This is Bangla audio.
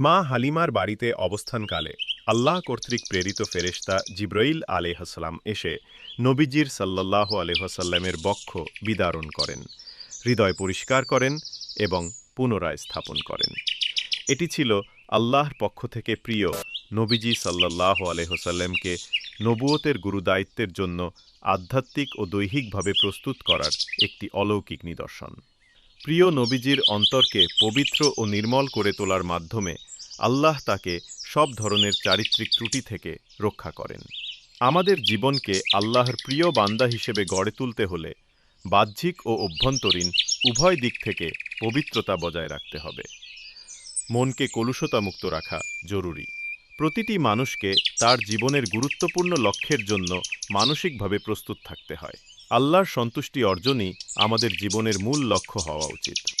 মা হালিমার বাড়িতে অবস্থানকালে আল্লাহ কর্তৃক প্রেরিত ফেরেশতা জিব্রাইল আলেহাসাল্লাম এসে নবীজির সাল্লাহ আলহাসাল্লামের বক্ষ বিদারণ করেন, হৃদয় পরিষ্কার করেন এবং পুনরায় স্থাপন করেন। এটি ছিল আল্লাহর পক্ষ থেকে প্রিয় নবীজি সাল্লাহ আলহ্লামকে নবুয়তের গুরুদায়িত্বের জন্য আধ্যাত্মিক ও দৈহিকভাবে প্রস্তুত করার একটি অলৌকিক নিদর্শন। প্রিয় নবীজির অন্তরকে পবিত্র ও নির্মল করে তোলার মাধ্যমে আল্লাহ তাকে সব ধরনের চারিত্রিক ত্রুটি থেকে রক্ষা করেন। আমাদের জীবনকে আল্লাহর প্রিয় বান্দা হিসেবে গড়ে তুলতে হলে বাহ্যিক ও অভ্যন্তরীণ উভয় দিক থেকে পবিত্রতা বজায় রাখতে হবে। মনকে কলুষতামুক্ত রাখা জরুরি। প্রতিটি মানুষকে তার জীবনের গুরুত্বপূর্ণ লক্ষ্যের জন্য মানসিকভাবে প্রস্তুত থাকতে হয়। আল্লাহর সন্তুষ্টি অর্জনই আমাদের জীবনের মূল লক্ষ্য হওয়া উচিত।